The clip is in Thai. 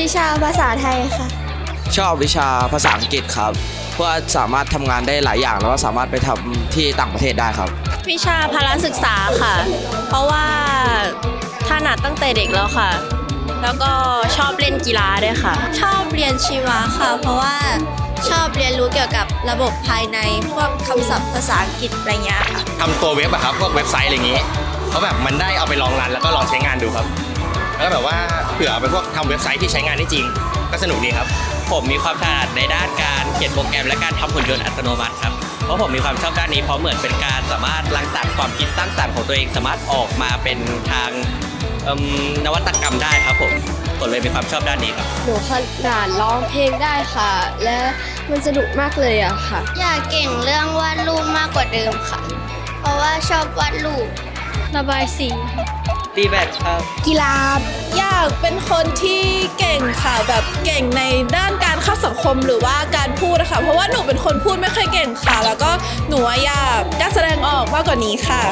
วิชาภาษาไทยค่ะ ชอบวิชาภาษาอังกฤษครับ เพราะว่าสามารถทำงานได้หลายอย่างแล้วก็สามารถไปทำที่ต่างประเทศได้ครับ วิชาพละศึกษาค่ะ เพราะว่าถนัดตั้งแต่เด็กแล้วค่ะ แล้วก็ชอบเล่นกีฬาด้วยค่ะ ชอบเรียนชีวะค่ะ เพราะว่าชอบเรียนรู้เกี่ยวกับระบบภายในพวกคำศัพท์ภาษาอังกฤษอะไรเงี้ยค่ะ ทำตัวเว็บอะครับพวกเว็บไซต์อะไรอย่างนี้ เพราะแบบมันได้เอาไปลองรันแล้วก็ลองใช้งานดูครับแล้ว ก็แบบว่าเผื่อเอาไปพวกทำเว็บไซต์ที่ใช้งานได้จริง ก็สนุกดีครับ ผมมีความถนัดในด้านการเขียนโปรแกรมและการทำหุ่นยนต์อัตโนมัติครับเพราะผมมีความชอบด้านนี้เพราะเหมือนเป็นการสามารถรังสรรค์ความคิดสร้างสรรค์ของตัวเองสามารถออกมาเป็นทางเอิ่มนวัตกรรมได้ครับผมผมเลยมีความชอบด้านนี้ครับ หนูขนาดร้องเพลงได้ค่ะ และมันสนุกมากเลยอะค่ะ อยากเก่งเรื่องวาดรูปมากกว่าเดิมค่ะ เพราะว่าชอบวาดรูประบายสี ดีแบทครับ กีฬาอยากเป็นคนที่เก่งค่ะแบบเก่งในด้านการเข้าสังคมหรือว่าการพูดนะคะเพราะว่าหนูเป็นคนพูดไม่ค่อยเก่งค่ะ แล้วก็หนูอยากกล้ารแสดงออกมากกว่านี้ค่ะ